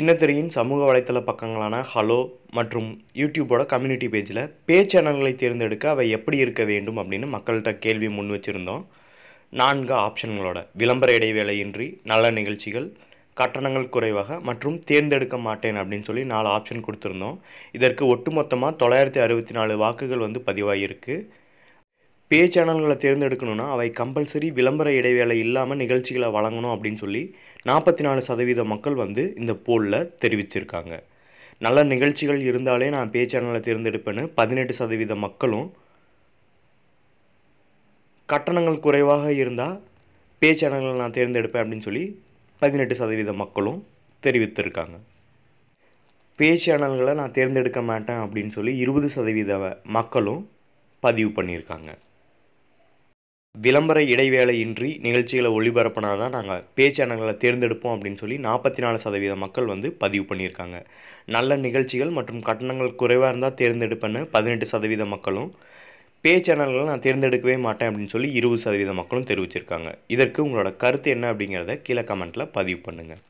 சின்னத்திரையின் சமூக வலைத்தள பக்கங்களான ஹலோ மற்றும் யூடியூப்போட கம்யூனிட்டி பேஜில் பே சேனல்களை தேர்ந்தெடுக்க அவை எப்படி இருக்க வேண்டும் அப்படின்னு மக்கள்கிட்ட கேள்வி முன் வச்சுருந்தோம். நான்கு ஆப்ஷன்களோட விளம்பர இடைவேளையின்றி நல்ல நிகழ்ச்சிகள் கட்டணங்கள் குறைவாக மற்றும் தேர்ந்தெடுக்க மாட்டேன் அப்படின்னு சொல்லி நாலு ஆப்ஷன் கொடுத்துருந்தோம். இதற்கு ஒட்டுமொத்தமாக தொள்ளாயிரத்தி அறுபத்தி நாலு வாக்குகள் வந்து பதிவாகியிருக்கு பே சேனல்களை தேர்ந்தெடுக்கணும்னா அவை கம்பல்சரி விளம்பர இடைவேளை இல்லாமல் நிகழ்ச்சிகளை வழங்கணும் அப்படின்னு சொல்லி நாற்பத்தி நாலு சதவீத மக்கள் வந்து இந்த போலில் தெரிவிச்சிருக்காங்க. நல்ல நிகழ்ச்சிகள் இருந்தாலே நான் பே சேனலை தேர்ந்தெடுப்பேன்னு பதினெட்டு சதவீத மக்களும் கட்டணங்கள் குறைவாக இருந்தால் பே சேனல்களை நான் தேர்ந்தெடுப்பேன் அப்படின்னு சொல்லி பதினெட்டு சதவீத மக்களும் தெரிவித்திருக்காங்க. பே சேனல்களை நான் தேர்ந்தெடுக்க மாட்டேன் அப்படின்னு சொல்லி இருபது சதவீத மக்களும் பதிவு பண்ணியிருக்காங்க. விளம்பர இடைவேளையின்றி நிகழ்ச்சிகளை ஒளிபரப்புனா தான் நாங்கள் பே சேனல்களை தேர்ந்தெடுப்போம் அப்படின்னு சொல்லி நாற்பத்தி நாலு சதவீத மக்கள் வந்து பதிவு பண்ணியிருக்காங்க. நல்ல நிகழ்ச்சிகள் மற்றும் கட்டணங்கள் குறைவாக இருந்தால் தேர்ந்தெடுப்பேன்னு பதினெட்டு சதவீத மக்களும் பே சேனல்களை நான் தேர்ந்தெடுக்கவே மாட்டேன் அப்படின்னு சொல்லி இருபது சதவீத மக்களும் தெரிவிச்சிருக்காங்க. இதற்கு உங்களோட கருத்து என்ன அப்படிங்கிறத கீழே கமெண்ட்டில் பதிவு பண்ணுங்கள்